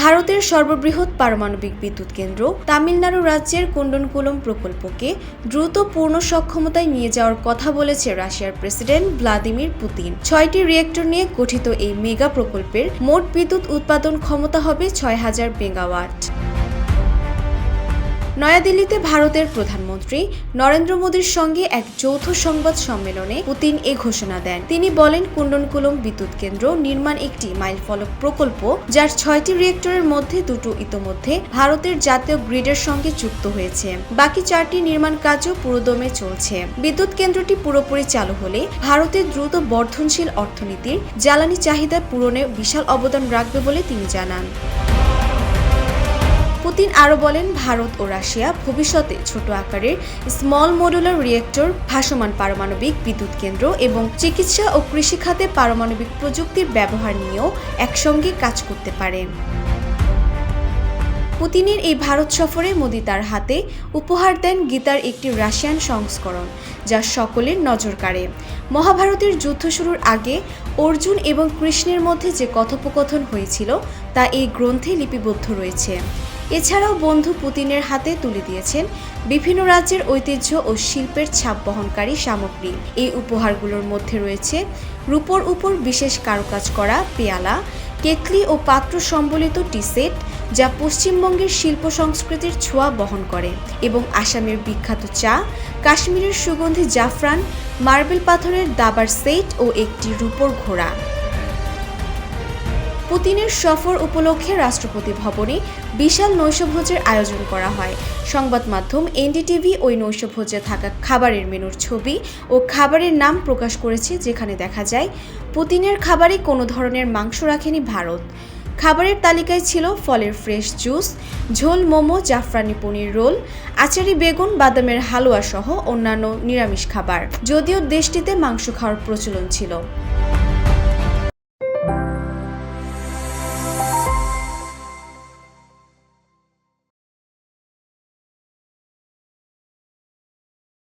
ভারতের সর্ববৃহৎ পারমাণবিক বিদ্যুৎ কেন্দ্র, তামিলনাড়ু রাজ্যের কুন্ডনকুলম প্রকল্পকে দ্রুত পূর্ণ সক্ষমতায় নিয়ে যাওয়ার কথা বলেছে রাশিয়ার প্রেসিডেন্ট ভ্লাদিমির পুতিন। ছয়টি রিয়েক্টর নিয়ে গঠিত এই মেগা প্রকল্পের মোট বিদ্যুৎ উৎপাদন ক্ষমতা হবে ছয় হাজার মেগাওয়াট। নয়াদিল্লিতে ভারতের প্রধানমন্ত্রী নরেন্দ্র মোদীর সঙ্গে এক যৌথ সংবাদ সম্মেলনে পুতিন এ ঘোষণা দেন। তিনি বলেন, কুণ্ডনকুলম বিদ্যুৎ কেন্দ্র নির্মাণ একটি মাইলফলক প্রকল্প, যার ছয়টি রিয়েক্টরের মধ্যে দুটো ইতোমধ্যে ভারতের জাতীয় গ্রিডের সঙ্গে যুক্ত হয়েছে। বাকি চারটি নির্মাণ কাজও পুরোদমে চলছে। বিদ্যুৎ কেন্দ্রটি পুরোপুরি চালু হলে ভারতের দ্রুত বর্ধনশীল অর্থনীতির জ্বালানি চাহিদা পূরণে বিশাল অবদান রাখবে বলে তিনি জানান। পুতিন আরও বলেন, ভারত ও রাশিয়া ভবিষ্যতে ছোট আকারের স্মল মডুলার রিয়েক্টর ভাসমান পারমাণবিক বিদ্যুৎ কেন্দ্র এবং চিকিৎসা ও কৃষি খাতে পারমাণবিক প্রযুক্তির ব্যবহার নিয়েও একসঙ্গে কাজ করতে পারে পুতিনের এই ভারত সফরে মোদি তার হাতে উপহার দেন গীতার একটি রাশিয়ান সংস্করণ, যা সকলের নজর কাড়ে। মহাভারতের যুদ্ধ শুরুর আগে অর্জুন এবং কৃষ্ণের মধ্যে যে কথোপকথন হয়েছিল, তা এই গ্রন্থে লিপিবদ্ধ রয়েছে। এছাড়াও বন্ধু পুতিনের হাতে তুলে দিয়েছেন বিভিন্ন রাজ্যের ঐতিহ্য ও শিল্পের ছাপ বহনকারী সামগ্রী। এই উপহারগুলোর মধ্যে রয়েছে রূপোর উপর বিশেষ কারুকাজ করা পেয়ালা কেতলি ও পাত্র সম্বলিত টি সেট যা পশ্চিমবঙ্গের শিল্প সংস্কৃতির ছোঁয়া বহন করে এবং আসামের বিখ্যাত চা, কাশ্মীরের সুগন্ধি জাফরান, মার্বেল পাথরের দাবার সেট ও একটি রূপোর ঘোড়া। পুতিনের সফর উপলক্ষে রাষ্ট্রপতি ভবনে বিশাল নৈশভোজের আয়োজন করা হয়। সংবাদ মাধ্যম এনডিটিভি ওই নৈশভোজে থাকা খাবারের মেনুর ছবি ও খাবারের নাম প্রকাশ করেছে যেখানে দেখা যায়, পুতিনের খাবারে কোনো ধরনের মাংস রাখেনি ভারত। খাবারের তালিকায় ছিল ফলের ফ্রেশ জুস, ঝোল মোমো, জাফরানি পনির রোল, আচারি বেগুন, বাদামের হালুয়া সহ অন্যান্য নিরামিষ খাবার। যদিও দেশটিতে মাংস খাওয়ার প্রচলন ছিল।